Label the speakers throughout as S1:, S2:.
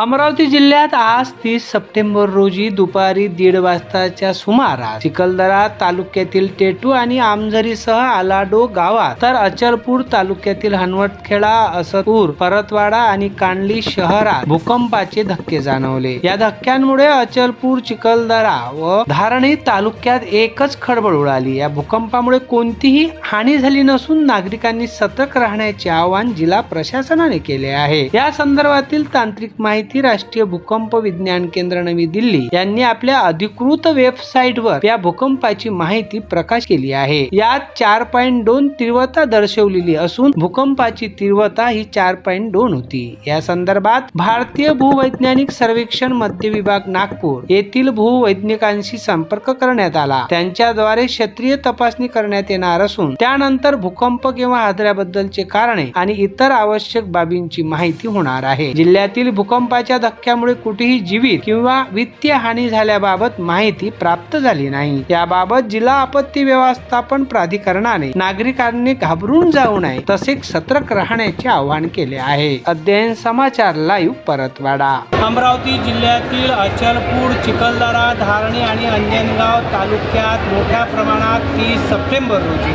S1: अमरावती जिल्ह्यात आज तीस सप्टेंबर रोजी दुपारी दीड वाजताच्या सुमारास चिखलदरा तालुक्यातील टेटू आणि आमझरीसह आलाडो गावात तर अचलपूर तालुक्यातील हनवटखेडा असतपूर परतवाडा आणि कांडली शहरात भूकंपाचे धक्के जाणवले. या धक्क्यांमुळे अचलपूर चिखलदरा व धारणी तालुक्यात एकच खळबळ उडाली. या भूकंपामुळे कोणतीही हानी झाली नसून नागरिकांनी सतर्क राहण्याचे आवाहन जिल्हा प्रशासनाने केले आहे. या संदर्भातील तांत्रिक माहिती राष्ट्रीय भूकंप विज्ञान केंद्र नवी दिल्ली यांनी आपल्या अधिकृत वेबसाईटवर या भूकंपाची माहिती प्रकाश केली आहे. यात चार पॉईंट दोन तीव्रता दर्शवलेली असून भूकंपाची तीव्रता ही चार पॉईंट दोन होती. या संदर्भात भारतीय भूवैज्ञानिक सर्वेक्षण मध्य विभाग नागपूर येथील भूवैज्ञानिकांशी संपर्क करण्यात आला. त्यांच्याद्वारे क्षेत्रीय तपासणी करण्यात येणार असून त्यानंतर भूकंप किंवा हादऱ्याबद्दलचे कारणे आणि इतर आवश्यक बाबींची माहिती होणार आहे. जिल्ह्यातील भूकंप भूकंपाच्या धक्क्यामुळे कुठेही जीवित किंवा वित्तीय हानी झाल्याबाबत माहिती प्राप्त झाली नाही. याबाबत जिल्हा आपत्ती व्यवस्थापन प्राधिकरणाने नागरिकांनी घाबरून जाऊ नये तसेच सतर्क राहण्याचे आवाहन केले आहे. अध्ययन समाचार लाईव्ह परतवाडा. अमरावती जिल्ह्यातील अचलपूर चिखलदरा धारणी आणि अंजनगाव तालुक्यात मोठ्या प्रमाणात तीस सप्टेंबर रोजी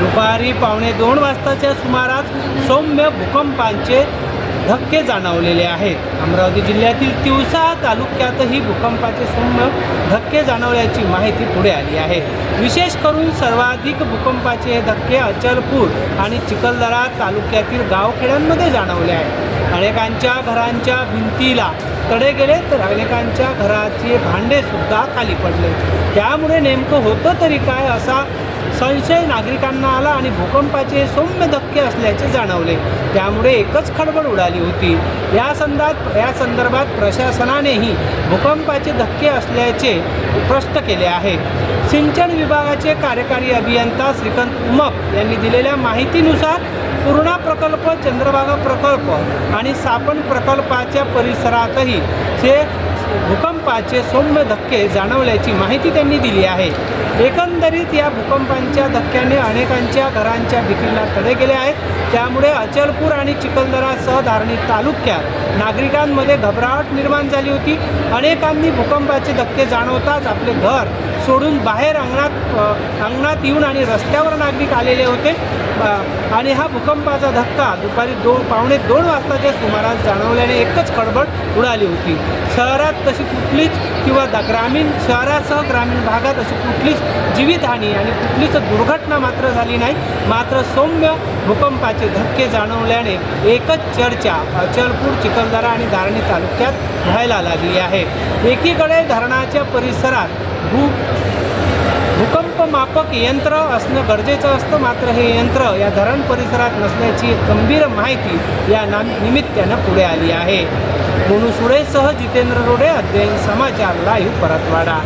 S1: दुपारी पावणे दोन वाजताच्या सुमारास सौम्य भूकंपांचे धक्के जाणवलेले आहेत. अमरावती जिल्ह्यातील तिवसा तालुक्यातही भूकंपाचे सौम्य धक्के जाणवल्याची माहिती पुढे आली आहे. विशेष करून सर्वाधिक भूकंपाचे हे धक्के अचलपूर आणि चिखलदरा तालुक्यातील गावखेड्यांमध्ये जाणवले आहेत. अनेकांच्या घरांच्या भिंतीला तडे गेले तर अनेकांच्या घराचे भांडे सुद्धा खाली पडले. त्यामुळे नेमकं होतं तरी काय असा संशय नागरिकांना आला आणि भूकंपाचे सौम्य धक्के असल्याचे जाणवले. त्यामुळे एकच खडबड उडाली होती. या संदर्भात या संदर्भात प्रशासनानेही भूकंपाचे धक्के असल्याचे स्पष्ट केले आहे. सिंचन विभागाचे कार्यकारी अभियंता श्रीकांत उमप यांनी दिलेल्या माहितीनुसार पूर्णा प्रकल्प चंद्रभागा प्रकल्प आणि सापण प्रकल्पाच्या परिसरातही हे भूकंपाचे सौम्य धक्के जाणवल्याची माहिती त्यांनी दिली आहे. एकंदरीत या भूकंपांच्या धक्क्याने अनेकांच्या घरांच्या भीतीला तडे गेले आहेत. त्यामुळे अचलपूर आणि चिखलदरासह धारणी तालुक्यात नागरिकांमध्ये घबराहट निर्माण झाली होती. अनेकांनी भूकंपाचे धक्के जाणवताच आपले घर सोडून बाहेर अंगणात अंगणात येऊन आणि रस्त्यावर नागरिक आलेले होते. आणि हा भूकंपाचा धक्का दुपारी दोन पावणे दोन वाजताच्या सुमारास जाणवल्याने एकच खडबड उडाली होती. शहरात तशी कुठलीच किंवा ग्रामीण शहरासह ग्रामीण भागात अशी कुठलीच जीवितहानी आणि कुठलीच दुर्घटना मात्र झाली नाही. मात्र सौम्य भूकंपाचे धक्के जाणवल्याने एकच चर्चा अचलपूर चिखलदरा आणि धारणी तालुक्यात व्हायला लागली आहे. एकीकडे धरणाच्या परिसरात भू भूकंप मापक यंत्र असणं गरजेचं असतं मात्र हे यंत्र या धरण परिसरात नसल्याची गंभीर माहिती या नाम निमित्तानं पुढे आली आहे. मोनू सुळेसह जितेंद्र रोडे अध्ययन समाचार लाईव्ह परतवाडा.